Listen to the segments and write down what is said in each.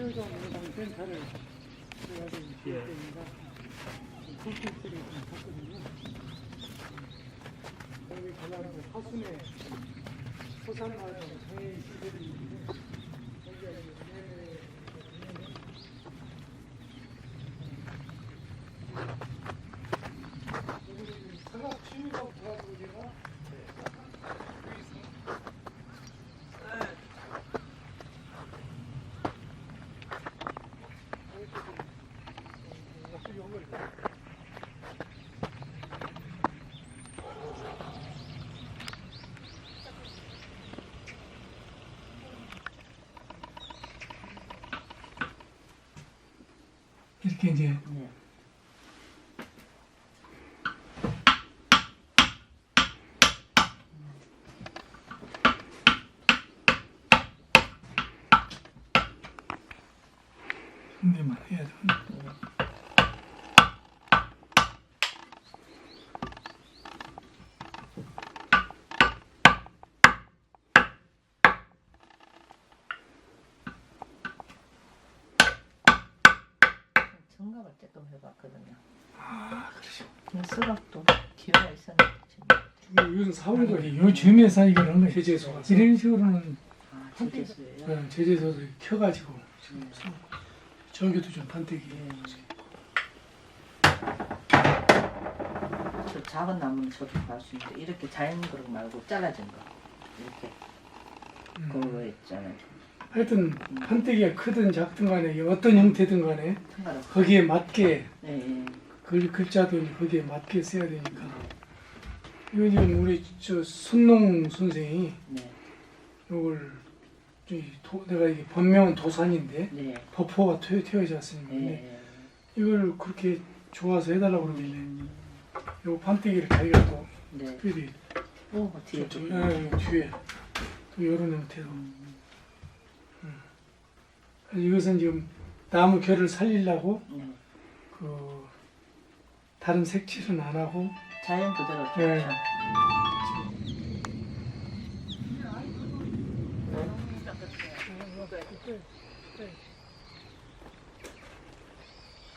체육관 센터를 제가 좀 기획됩니다. 콘텐츠를 좀 샀거든요. 여기 가려면 화순에 소산마을 시설이 있는데 거기가 이제 여기 상업 취미가 도와주고 제가 욕을 이렇게 이제 네. 준비만 해야 돼. 청 각을 조금 해봤거든요. 아, 그러시. 수박도 기회가 있었는데 지금. 요즘 사월거리 요 줌에서 이거는 제재소 이런 식으로는 아, 제재수예요. 어, 제재소를 켜가지고 지금 서- 저기도 좀 판때기. 저 작은 나무는 저도 갈수 있는데 이렇게 자연 그릇 말고 잘라진 거 이렇게 음. 그거 있잖아요. 하여튼 판때기가 크든 작든 간에 어떤 형태든 간에 상관없어. 거기에 맞게 네, 네. 글, 글자도 거기에 맞게 써야 되니까 이거 지금 우리 저 손농 선생이 네, 이걸 내가 이게 본명은 도산인데 네, 버퍼가 튀어, 튀어지 않습니까? 근데 네. 이걸 그렇게 좋아서 해달라고 그러길래 요 판때기를 자기가 또 네. 특별히 오, 뒤에 저, 저, 예, 뒤에 또 이런 형태로 그래서 이것은 지금 나무 결을 살리려고 네. 그 다른 색칠은 안 하고 자연 그대로 네. 좋죠.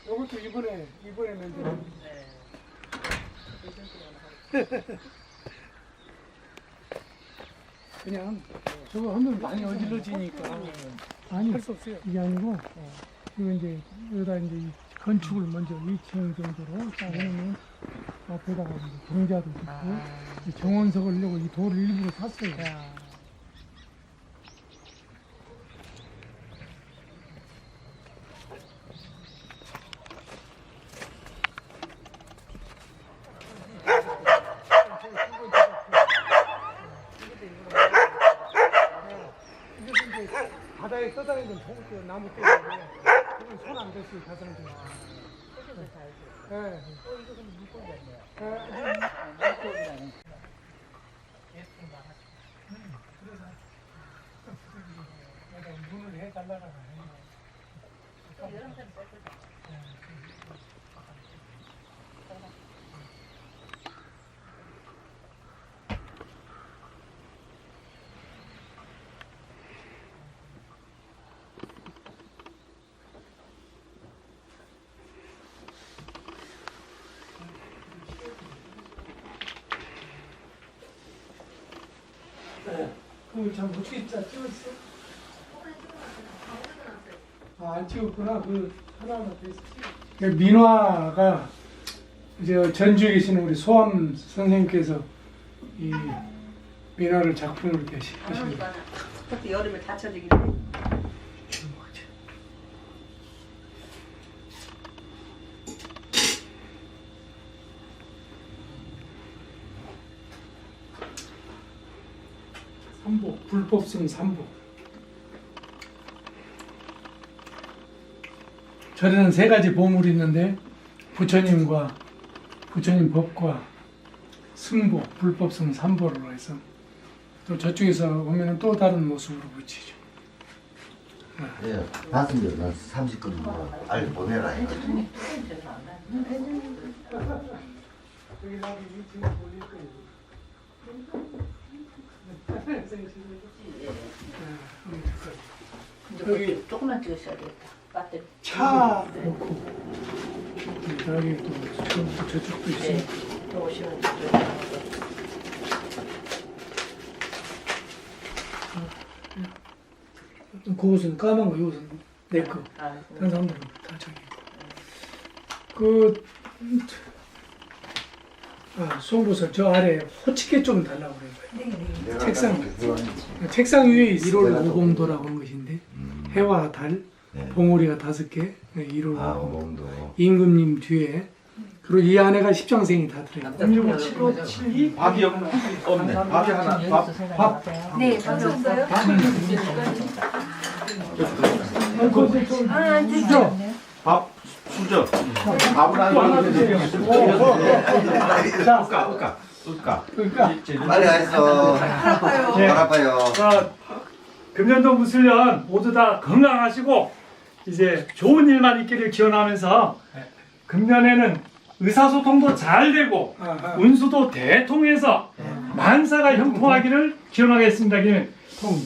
이것도 이번에 이번에 만든 네. 그냥 저거 하면 많이 어질러지니까 아니 할 수 없어요. 이게 아니고 이거 이제 여기다 이제 이 건축을 먼저 2층 정도로 딱 해놓으면 앞에다가 이제 경자도 있고 아, 이 정원석을 내고 이 돌을 일부러 샀어요. 야. 이것은 이제 바다에 떠다니는 동, 그 나무 때문에 손안 댔어요 자선들 예. 어, 이거 그럼. 예. 물고기라는. 예쁜 거 하나. 그래서 내가 문을 해달라고 해요. 여름 때 거죠. 그참 어떻게 짜 찍었어? 아, 안 찍었구나. 그 하나하나 됐어. 그 민화가 이제 전주에 계시는 우리 소암 선생님께서 이 민화를 작품으로 이렇게 거예요. 그때 여름에 다쳐지긴 삼보, 불법성 삼보. 절에는 세 가지 보물이 있는데 부처님과 부처님 법과 승보, 불법성 삼보로 해서 또 저쪽에서 오면은 또 다른 모습으로 붙이죠. 예, 봤습니다. 난 30분 뭐, 알 보내라 해. 여기 나도 유튜브 올릴 거예요. 네, 여기 조금만 찍으셔야 되겠다. 배터리. 차 놓고 여기 또 처음부터 저쪽도 네. 있으니까 또 오시면 되죠. 그곳은 까만 거, 이곳은 내 거. 아, 다른 사람들은 다 자기 거. 그, 음, 아, 송부서 저 아래 호치게 좀 달라고 그래요. 책상. 책상 위에 있어. 1월 오봉도라고 하는 것인데, 해와 달, 네. 봉오리가 다섯 개, 네, 1월 아, 오봉도. 오봉도. 임금님 뒤에, 그리고 이 안에가 십장생이 다 들어요. 015 75, 72, 밥이 없, 없네. 밥이 하나. 밥, 밥. 네? 아, 그죠? 밥 수저. 밥은 안 주는데. 자, 으까, 으까. 그러니까, 빨리 가 있어. 예. 발 아파요. 자, 금년도 무술년 모두 다 건강하시고 이제 좋은 일만 있기를 기원하면서 금년에는 의사소통도 잘 되고. 운수도 대통해서 만사가 형통하기를 기원하겠습니다. 기는 통,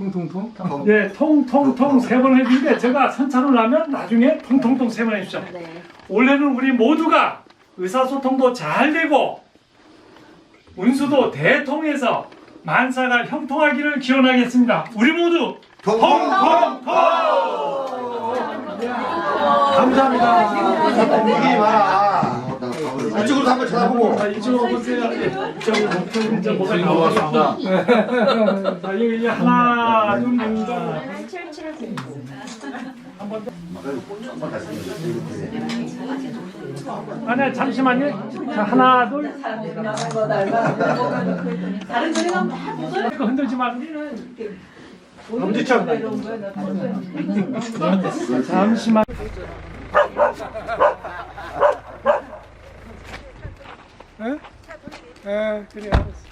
통통 통. 통. 예, 통통통 세 번 해주는데 제가 선차를 하면 나중에 통통통 세 번 해주죠. 네. 올해는 우리 모두가 의사소통도 잘 되고 운수도 대통해서 만사가 형통하기를 기원하겠습니다. 우리 모두 통통통! 감사합니다. 마라. 이쪽으로 한번 쳐다보고. 아, 이쪽으로 보세요. 예, 이쪽으로 목표는 이제 뭐가 나왔습니다. 자, 여기 하나, 둘, 셋. 아, 네, 잠시만요. 자, 하나, 둘. 이거 흔들지 말고. 엄지척. 잠시만. 예, 그래, 알았어.